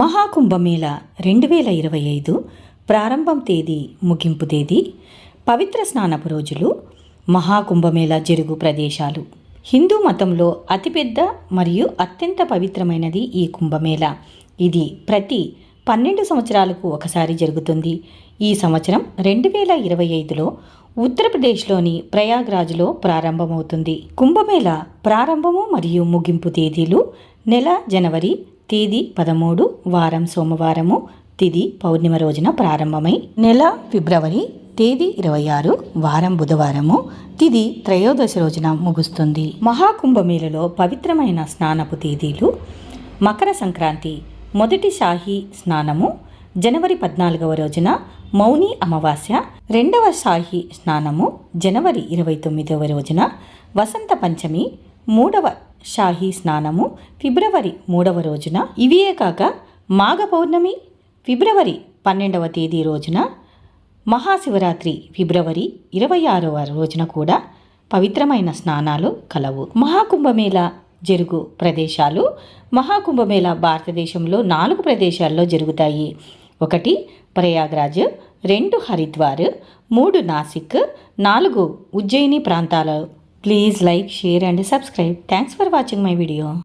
మహాకుంభమేళ రెండు వేల ఇరవై ఐదు ప్రారంభం తేదీ ముగింపు తేదీ పవిత్ర స్నానపు రోజులు మహాకుంభమేళ జరుగు ప్రదేశాలు హిందూ మతంలో అతిపెద్ద మరియు అత్యంత పవిత్రమైనది ఈ కుంభమేళ ఇది ప్రతి పన్నెండు సంవత్సరాలకు ఒకసారి జరుగుతుంది ఈ సంవత్సరం రెండు వేల ఇరవై ఐదులో ఉత్తరప్రదేశ్లోని ప్రయాగ్రాజ్లో ప్రారంభమవుతుంది కుంభమేళ ప్రారంభము మరియు ముగింపు తేదీలు నెల జనవరి తేదీ పదమూడు వారం సోమవారము తిది పౌర్ణిమ రోజున ప్రారంభమై నెల ఫిబ్రవరి తేదీ ఇరవై ఆరు వారం బుధవారము తిది త్రయోదశ రోజున ముగుస్తుంది మహాకుంభమేళలో పవిత్రమైన స్నానపు తేదీలు మకర సంక్రాంతి మొదటి షాహీ స్నానము జనవరి పద్నాలుగవ రోజున మౌని అమావాస్య రెండవ షాహీ స్నానము జనవరి ఇరవై తొమ్మిదవ రోజున వసంత పంచమి మూడవ షాహీ స్నానము ఫిబ్రవరి మూడవ రోజున ఇవియే కాక మాఘ పౌర్ణమి ఫిబ్రవరి పన్నెండవ తేదీ రోజున మహాశివరాత్రి ఫిబ్రవరి ఇరవై ఆరవ రోజున కూడా పవిత్రమైన స్నానాలు కలవు మహాకుంభమేళ జరుగు ప్రదేశాలు మహాకుంభమేళ భారతదేశంలో నాలుగు ప్రదేశాల్లో జరుగుతాయి ఒకటి ప్రయాగ్రాజ్ రెండు హరిద్వార్ మూడు నాసిక్ నాలుగు ఉజ్జయిని ప్రాంతాలు Please like, share and subscribe. Thanks for watching my video.